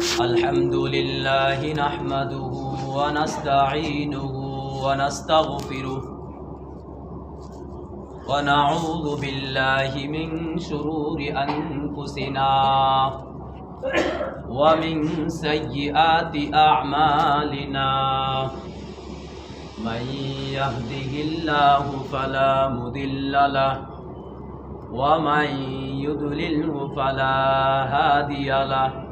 الحمد لله نحمده ونستعينه ونستغفره ونعوذ بالله من شرور أنفسنا ومن سيئات أعمالنا. من يهده الله فلا مضل له ومن يضلله فلا هادي له.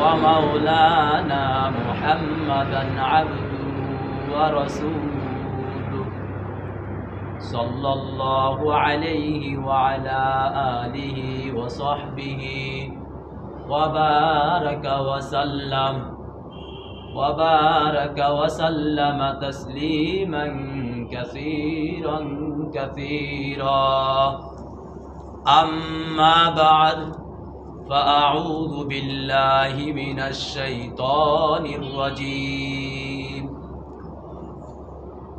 ومولانا محمدا عبده ورسوله. صلى الله عليه وعلى آله وصحبه وبارك وسلم. وبارك وسلم تسليما كثيرا كثيرا. أما بعد فأعوذ بالله من الشيطان الرجيم.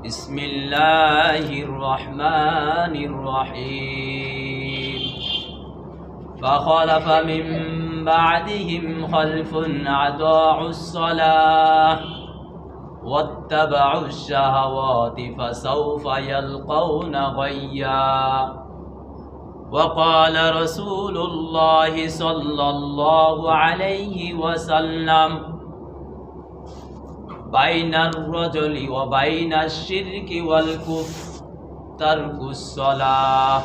بسم الله الرحمن الرحيم. فخلف من بعدهم خلف أضاعوا الصلاة واتبعوا الشهوات فسوف يلقون غيًّا. وقال رسول الله صلى الله عليه وسلم بين الرجل وبين الشرك والكفر ترك الصلاة.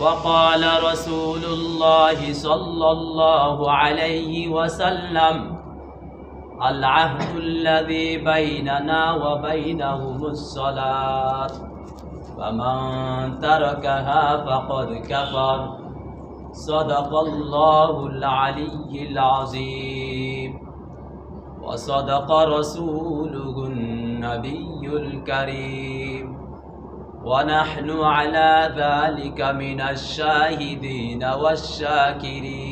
وقال رسول الله صلى الله عليه وسلم العهد الذي بيننا وبينهم الصلاة. فمن تركها فقد كفر. صدق الله العلي العظيم. وصدق رسوله النبي الكريم. ونحن على ذلك من الشاهدين والشاكرين.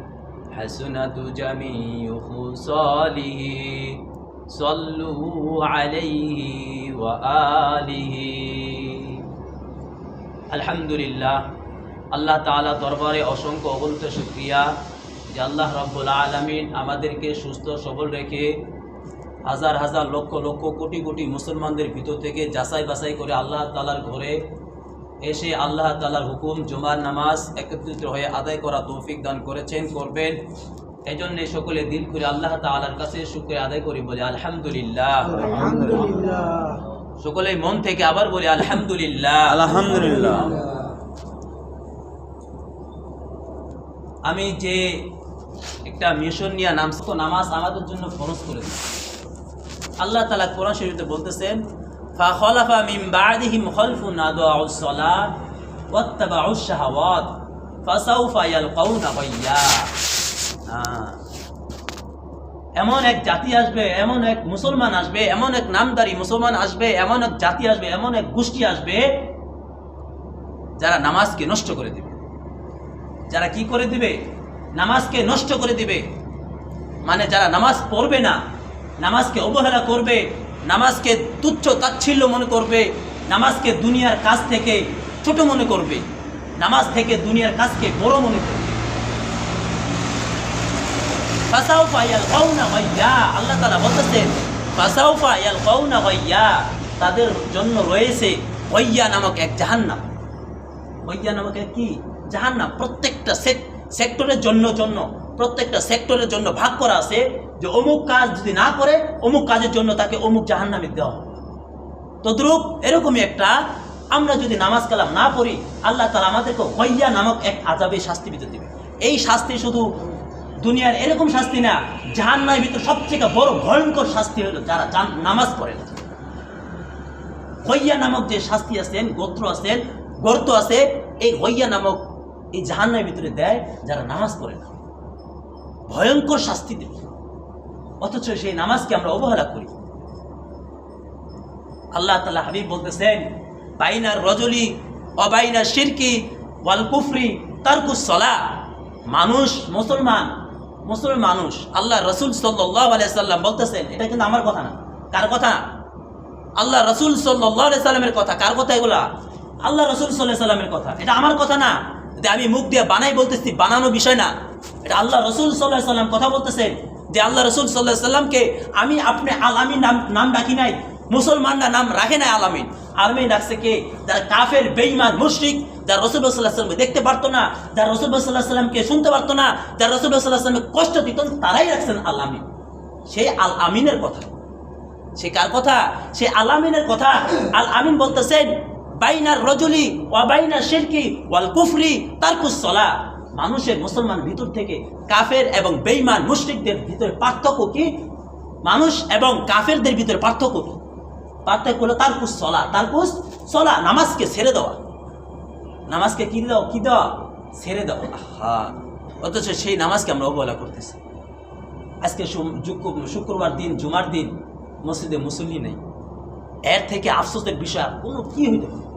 حسنة جميع خصاله صلوا عليه وآله আলহামদুলিল্লাহ আল্লাহ তাআলা দরবারে অসংখ্য অগণিত শুক্রিয়া যে আল্লাহ রব্বুল আলমিন আমাদেরকে সুস্থ সবল রেখে হাজার হাজার লক্ষ লক্ষ কোটি কোটি মুসলমানদের ভিতর থেকে যাচাই বাছাই করে আল্লাহ তালার ঘরে এসে আল্লাহ তালার হুকুম জুমার নামাজ একত্রিত হয়ে আদায় করা তৌফিক দান করেছেন করবেন। এই জন্য সকলে দিল করে আল্লাহ তালার কাছে শুক্রিয়া আদায় করি বলে আলহামদুলিল্লাহ। আলহামদুলিল্লাহ। সকলে মন থেকে আবার বলি আলহামদুলিল্লাহ। আলহামদুলিল্লাহ। আমি যে একটা মিশন নিয়ে নাম নামাজ আমাদের জন্য ফরজ করে দিয়েছে আল্লাহ তালা কোরআন শরীফে বলতেছেন ফাখলাফা মিন বাদিহিম খলফুন আদাউস সালাত ওয়াত্তাবাউস শাহাওয়াত ফাসাউফা ইয়ালকাউনা গায়্যা। এমন এক জাতি আসবে, এমন এক মুসলমান আসবে, এমন এক নামদারি মুসলমান আসবে, এমন এক জাতি আসবে, এমন এক গোষ্ঠী আসবে যারা নামাজকে নষ্ট করে দিবে। যারা কি করে দিবে? নামাজকে নষ্ট করে দিবে। মানে যারা নামাজ পড়বে না, নামাজকে অবহেলা করবে নামাজকে তুচ্ছ তাচ্ছিল্য মনে করবে, নামাজকে দুনিয়ার কাজ থেকে ছোট মনে করবে, নামাজ থেকে দুনিয়ার কাজকে বড় মনে করবে। আল্লাহ তাআলা বলতেছেন তাদের জন্য রয়েছে গাইয়া নামক এক জাহান্নাম। গাইয়া নামক এক কি? জাহান্নাম। প্রত্যেকটা সেক- সেক্টরের জন্য জন্য। প্রত্যেকটা সেক্টরের জন্য ভাগ করা আছে যে অমুক কাজ যদি না করে, অমুক কাজের জন্য তাকে অমুক জাহান্নামে দেওয়া হবে। তদ্রূপ এরকমই একটা আমরা যদি নামাজ কালাম না পড়ি, আল্লাহ তালা আমাদেরকে হইয়া নামক এক আজাবে শাস্তি দিতে দেবে। এই শাস্তি শুধু দুনিয়ার এরকম শাস্তি না জাহান্নার ভিতর সবথেকে বড় ভয়ঙ্কর শাস্তি হলো যারা নামাজ পড়ে না। হইয়া নামক যে শাস্তি আছেন, গোত্র আছেন, গর্ত আছে, এই হইয়া নামক এই জাহান্নার ভিতরে দেয় যারা নামাজ পড়ে না। ভয়ঙ্কর শাস্তি দেবে। অথচ সেই নামাজকে আমরা অবহেলা করি। আল্লাহ তালা হাবিব বলতেছেন বাইনার রজলি অবাইনার শিরকি ওয়াল কুফরি তারকুস সলা। মানুষ মুসলমান মুসলমান মানুষ। আল্লাহ রসুল আলাইসাল্লাম বলতেছেন, এটা কিন্তু আমার কথা না। কার কথা? আল্লাহ রসুল সাল্লাহ কথা। কার কথা এগুলা? আল্লাহ রসুল সাল্লাহ সাল্লামের কথা। এটা আমার কথা না। যে আমি মুখ দিয়ে বানাই বলতেছি, বানানো বিষয় না। এটা আল্লাহ রসুল সাল্লাহ সাল্লাম কথা বলতেছেন যে আল্লাহ রসুল সাল্লাহ সাল্লামকে আমি আপনি আলামী নাম নাম ডাকি নাই, মুসলমানরা নাম রাখে নাই আলামিন। আলামিন রাখছে কে? যারা কাফের বেইমান মুশরিক, যারা রসুল সাল্লাহ সাল্লামকে দেখতে পারতো না, যারা রসুল সাল্লাহ সাল্লামকে শুনতে পারতো না, যারা রসুল সাল্লাহ সাল্লামকে কষ্ট দিত, তারাই রাখছেন আল আমিন সেই আল আমিনের কথা। সে কার কথা? সে আল আমিনের কথা। আল আমিন বলতেছেন বাইনার রজলি ওয়া বাইনার শিরকি, ওয়াল কুফরি তারকুস সলা। মানুষের, মুসলমান ভিতর থেকে কাফের এবং বেইমান মুশরিকদের ভিতরে পার্থক্য কি? মানুষ এবং কাফেরদের ভিতরে পার্থক্য কি? পার্থক্য হলো তারকুস সলা। তারকুস সলা, নামাজকে ছেড়ে দেওয়া। নামাজকে কি দেওয়া? কি দেওয়া? ছেড়ে দেওয়া। হ্যাঁ অথচ সেই নামাজকে আমরা অবহেলা করতেছি। আজকে শুক্রবার দিন, জুমার দিন, মসজিদে মুসল্লি নেই। এর থেকে আফসোসের বিষয় কোনো কি হইতে পারে?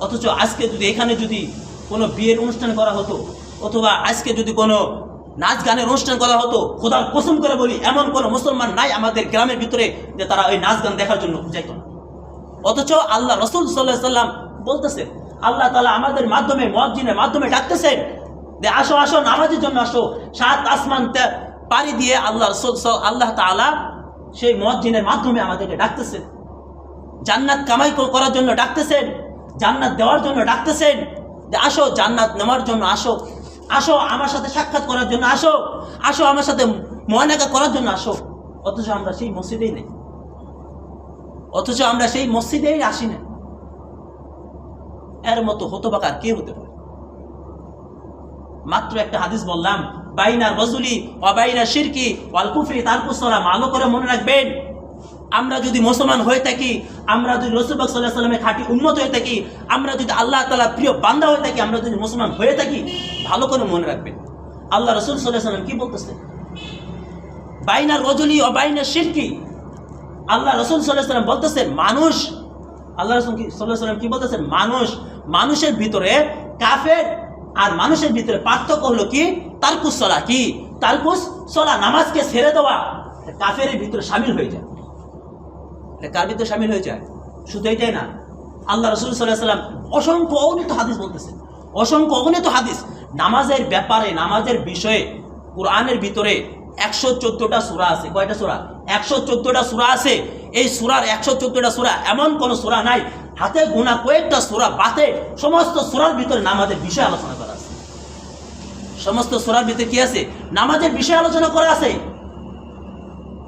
অথচ আজকে যদি এখানে যদি কোনো বিয়ের অনুষ্ঠান করা হতো, অথবা আজকে যদি কোনো নাচ গানের অনুষ্ঠান করা হতো, খোদার কসম করে বলি, এমন কোনো মুসলমান নাই আমাদের গ্রামের ভিতরে যে তারা ওই নাচ গান দেখার জন্য যাইত না। অথচ আল্লাহ রসুল সাল্লাহ সাল্লাম বলতেছেন, আল্লাহ তালা আমাদের মাধ্যমে মসজিদের মাধ্যমে ডাকতেছেন যে আসো আসো, নামাজের জন্য আসো, সাত আসমান পাড়ি দিয়ে আল্লাহ রসুল সাল- আল্লাহ তালা সেই মসজিদের মাধ্যমে আমাদেরকে ডাকতেছেন। জান্নাত কামাই করার জন্য ডাকতেছেন। জান্নাত দেওয়ার জন্য ডাকতেছেন। যে আসো, জান্নাত নেওয়ার জন্য আসো। আসো, আমার সাথে সাক্ষাৎ করার জন্য আসো। আসো, আমার সাথে ময়নাকা করার জন্য আসো। অথচ আমরা সেই মসজিদেই নেই। অথচ আমরা সেই মসজিদেই আসি না। এর মতো হতবাকার কে হতে পারে? মাত্র একটা হাদিস বললাম বাইনার রজুলি অবাইনা শিরকি ওয়াল কুফরি তারকুসলা ভালো করে মনে রাখবেন। আমরা যদি মুসলমান হয়ে থাকি, আমরা যদি রসুলবাক সাল্লাহ সাল্লামের খাঁটি উন্মত হয়ে থাকি, আমরা যদি আল্লাহ তালা প্রিয় বান্দা হয়ে থাকি, আমরা যদি মুসলমান হয়ে থাকি, ভালো করে মনে রাখবেন। আল্লাহ রসুল সাল্লাহ সাল্লাম কি বলতেছে? বাইনার রজুলি অবাইনা শিরকি আল্লাহ রসুল সাল্লাহ সাল্লাম বলতেছেন মানুষ আল্লাহ রসুল সাল্লাহ সাল্লাম কি বলতেছেন মানুষ মানুষের ভিতরে কাফের আর মানুষের ভিতরে পার্থক্য হলো কি? তারকুস সলা কি তারকুস সলা নামাজকে ছেড়ে দেওয়া। কাফের ভিতরে সামিল হয়ে যায়। কার ভিতরে সামিল হয়ে যায় শুধু এটাই না, আল্লাহ রসুল সাল্লাম অসংখ্য অগণিত হাদিস বলতেছেন অসংখ্য অগণিত হাদিস। নামাজের ব্যাপারে, নামাজের বিষয়ে কোরআনের ভিতরে একশো চোদ্দটা সুরা আছে। কয়টা সুরা? একশো চোদ্দটা সুরা আছে। এই সুরার একশো চোদ্দোটা সুরা এমন কোনো সুরা নাই। হাতে গোনা কয়েকটা সুরা বাতে সমস্ত সুরার ভিতরে নামাজের বিষয় আলোচনা করা আছে। সমস্ত সুরার ভিতরে কি আছে? নামাজের বিষয় আলোচনা করা আছে।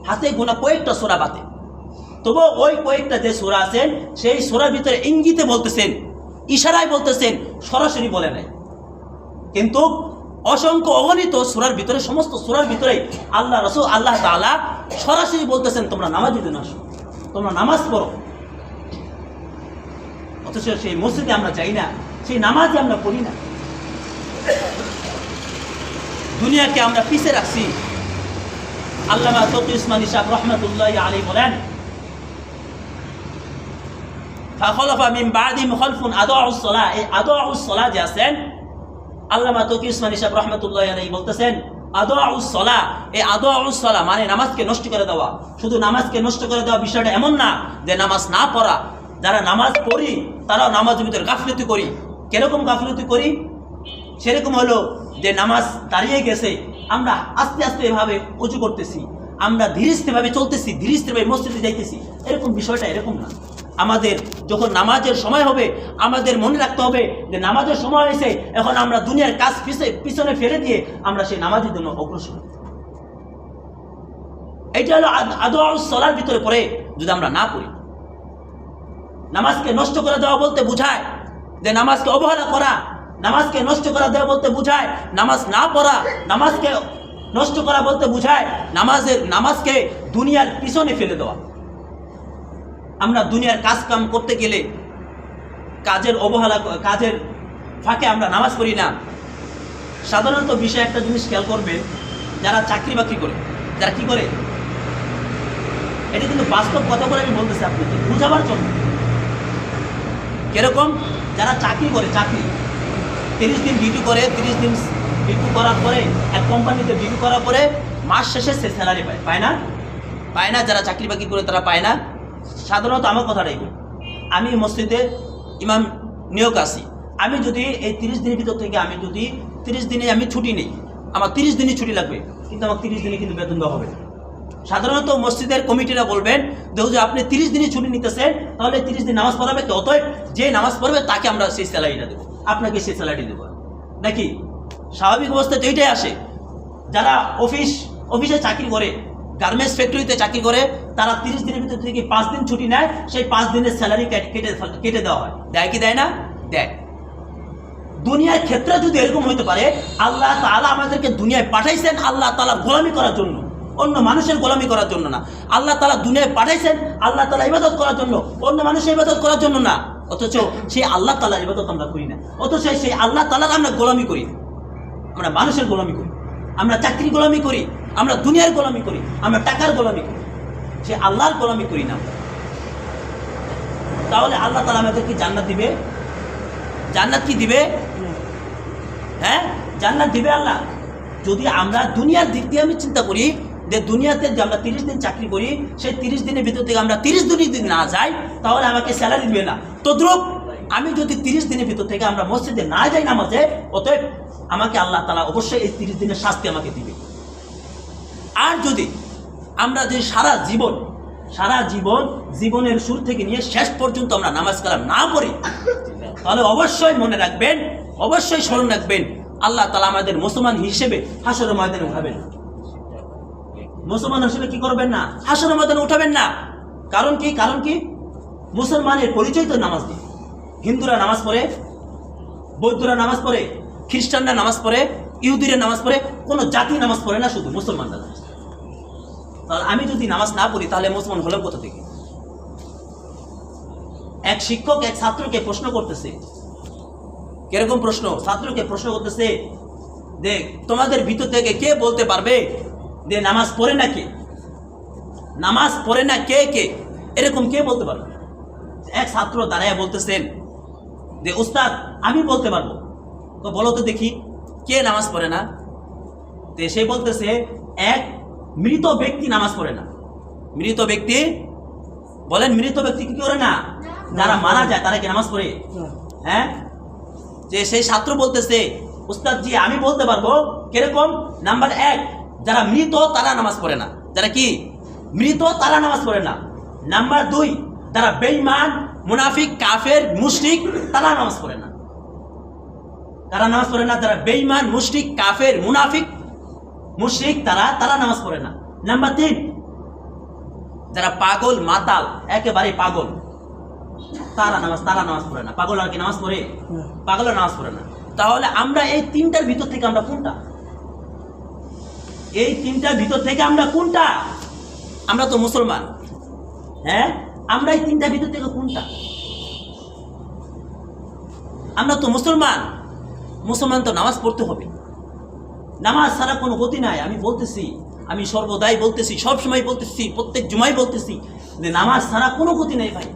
হাতে গোনা কয়েকটা সুরা বাতে তবু ওই কয়েকটা যে সুরা আছেন, সেই সুরার ভিতরে ইঙ্গিতে বলতেছেন, ইশারায় বলতেছেন, সরাসরি বলে নাই। কিন্তু অসংখ্য অগণিত সুরার ভিতরে, সমস্ত সুরার ভিতরে আল্লাহ রসুল, আল্লাহ তাআলা সরাসরি বলতেছেন, তোমরা নামাজ দিতে না তোমরা নামাজ পড়ো। অথচ সেই মসজিদে আমরা যাই না, সেই নামাজে আমরা পড়ি না। দুনিয়াকে আমরা পিছে রাখছি। আল্লাহ তকি উসমান ইসাক রহমতুল্লাহ আলী বলেন মানে নামাজকে নষ্ট করে দেওয়া শুধু নামাজকে নষ্ট করে দেওয়া বিষয়টা এমন না যে নামাজ না পড়া যারা নামাজ পড়ি তারাও নামাজের ভিতরে গাফলতি করি কীরকম গাফলতি করি সেরকম হলো যে নামাজ দাঁড়িয়ে গেছে আমরা আস্তে আস্তে এভাবে উঁচু করতেছি আমরা ধীরস্থিরভাবে চলতেছি ধীরস্থিরভাবে মসজিদে যাইতেছি এরকম বিষয়টা এরকম না আমাদের যখন নামাজের সময় হবে, আমাদের মনে রাখতে হবে যে নামাজের সময় হয়েছে, এখন আমরা দুনিয়ার কাজ পিছনে ফেলে দিয়ে আমরা সেই নামাজের জন্য অগ্রসর। এইটা হলো আদোয়ার ভিতরে পড়ে যদি আমরা না পড়ি নামাজকে নষ্ট করে দেওয়া বলতে বুঝায়, যে নামাজকে অবহেলা করা, নামাজকে নষ্ট করা দেওয়া বলতে বুঝায়, নামাজ না পড়া, নামাজকে নষ্ট করা বলতে বুঝায়, নামাজের, নামাজকে দুনিয়ার পিছনে ফেলে দেওয়া আমরা দুনিয়ার কাজ কাম করতে গেলে কাজের অবহেলা, কাজের ফাঁকে আমরা নামাজ পড়ি না। সাধারণত বিষয়ে একটা জিনিস খেয়াল করবেন যারা চাকরি বাকরি করে, যারা কি করে? এটা কিন্তু বাস্তব কথা বলে আমি বলতেছি আপনাকে, বুঝাবার জন্য। কীরকম? যারা চাকরি করে, চাকরি। তিরিশ দিন ডিউটি করে, তিরিশ দিন ডিউটি করার পরে, এক কোম্পানিতে ডিউটি করার পরে, মাস শেষে সে স্যালারি পায়। পায় না? পায় না, যারা চাকরি বাকরি করে তারা পায় না। সাধারণত আমার কথাটাই বলি। আমি মসজিদে ইমাম নিয়োগ আছি। আমি যদি এই তিরিশ দিনের ভিতর থেকে আমি যদি তিরিশ দিনে আমি ছুটি নেই, আমার তিরিশ দিনই ছুটি লাগবে, কিন্তু আমার তিরিশ দিনে কিন্তু বেতন দেওয়া হবে। সাধারণত মসজিদের কমিটিরা বলবেন, দেখো যে আপনি তিরিশ দিনই ছুটি নিতেছেন, তাহলে তিরিশ দিন নামাজ পড়াবে তো অতএব যে নামাজ পড়বে তাকে আমরা সেই স্যালারিটা দেবো। আপনাকে সেই স্যালারি দেবো। নাকি? স্বাভাবিক অবস্থায় তো এইটাই আসে। যারা অফিস, অফিসে চাকরি করে গার্মেন্টস ফ্যাক্টরিতে চাকরি করে, তারা তিরিশ দিনের ভিতর থেকে পাঁচ দিন ছুটি নেয়, সেই পাঁচ দিনের স্যালারি কেটে কেটে দেওয়া হয়। দেয় কি দেয় না? দেয়। দুনিয়ার ক্ষেত্রে যদি এরকম হইতে পারে, আল্লাহ তাআলা আমাদেরকে দুনিয়ায় পাঠাইছেন, আল্লাহ তালা গোলামি করার জন্য। অন্য মানুষের গোলামি করার জন্য না। আল্লাহ তালা দুনিয়ায় পাঠাইছেন, আল্লাহ তালা ইবাদত করার জন্য। অন্য মানুষের ইবাদত করার জন্য না। অথচ সেই আল্লাহ তাআলার ইবাদত আমরা করি না। অথচ সেই আল্লাহ তাআলার আমরা গোলামি করি আমরা মানুষের গোলামি করি। আমরা চাকরি গোলামি করি। আমরা দুনিয়ার গোলামি করি, আমরা টাকার গোলামি করি। সে আল্লাহর গোলামি করি না। তাহলে আল্লাহ তাআলা আমাদেরকে জান্নাত দিবে? জান্নাত কি দিবে? হ্যাঁ? জান্নাত দিবে আল্লাহ। যদি আমরা দুনিয়ার দিক দিয়ে আমি চিন্তা করি, যে দুনিয়াতে যে আমরা তিরিশ দিন চাকরি করি, সেই তিরিশ দিনের ভিতর থেকে আমরা তিরিশ দিন না যাই, তাহলে আমাকে স্যালারি দিবে না। তদ্রুপ আমি যদি তিরিশ দিনের ভিতর থেকে আমরা মসজিদে না যাই নামাজে, অতএব আমাকে আল্লাহ তালা অবশ্যই এই তিরিশ দিনের শাস্তি আমাকে দিবে। আর যদি আমরা যে সারা জীবন সারা জীবন, জীবনের শুরু থেকে নিয়ে শেষ পর্যন্ত আমরা নামাজ কালাম না করি তাহলে অবশ্যই মনে রাখবেন, অবশ্যই স্মরণ রাখবেন, আল্লাহ তালা আমাদের মুসলমান হিসেবে হাসর ময়দানে উঠাবেন। মুসলমান হিসেবে কি করবেন না? হাসর ময়দানে উঠাবেন না। কারণ কি? কারণ কি? মুসলমানের পরিচয় তো নামাজ দিয়ে হিন্দুরা নামাজ পড়ে, বৌদ্ধরা নামাজ পড়ে, খ্রিস্টানরা নামাজ পড়ে, ইহুদিরা নামাজ পড়ে, কোনো জাতি নামাজ পড়ে না শুধু মুসলমানরা। তাহলে আমি যদি নামাজ না পড়ি, তাহলে মুসলমান হলাম কোথা থেকে? এক শিক্ষক, এক ছাত্রকে প্রশ্ন করতেছে। কীরকম প্রশ্ন? ছাত্রকে প্রশ্ন করতেছে দেখ তোমাদের ভিতর থেকে কে বলতে পারবে যে নামাজ পড়ে না কে? নামাজ পড়ে না কে কে? এরকম কে বলতে পারবে? এক ছাত্র দাঁড়ায় বলতেছেন যে উস্তাদ, আমি বলতে পারব। তো বলো তো দেখি, কে নামাজ পড়ে না? সে বলতেছে, এক মৃত ব্যক্তি নামাজ পড়ে না। মৃত ব্যক্তি, বলেন মৃত ব্যক্তি কি করে না? যারা মারা যায়, তারা কি নামাজ পড়ে? হ্যাঁ? যে সেই ছাত্র বলতেছে উস্তাদ জি আমি বলতে পারব কীরকম? নাম্বার এক, যারা মৃত, তারা নামাজ পড়ে না। যারা কি? মৃত, তারা নামাজ পড়ে না। নাম্বার দুই, যারা বেঈমান, মুনাফিক, কাফের, মুশরিক, তারা নামাজ পড়ে না। তারা নামাজ পড়ে না। যারা বেঈমান, মুশরিক, কাফের, মুনাফিক মুশরিক তারা তারা নামাজ পড়ে না। নাম্বার তিন যারা পাগল মাতাল একেবারে পাগল তারা নামাজ তারা নামাজ পড়ে না। পাগল আর কি নামাজ পড়ে? পাগলের নামাজ পড়ে না। তাহলে আমরা এই তিনটার ভিতর থেকে আমরা কোনটা? এই তিনটার ভিতর থেকে আমরা কোনটা? আমরা তো মুসলমান। হ্যাঁ? আমরা এই তিনটার ভিতর থেকে কোনটা? আমরা তো মুসলমান। মুসলমান তো নামাজ পড়তে হবে। নামাজ ছাড়া কোনো ক্ষতি নাই। আমি বলতেছি, আমি সর্বদাই বলতেছি, সবসময় বলতেছি, প্রত্যেক জুমাই বলতেছি যে নামাজ ছাড়া কোনো ক্ষতি নেই ভাই।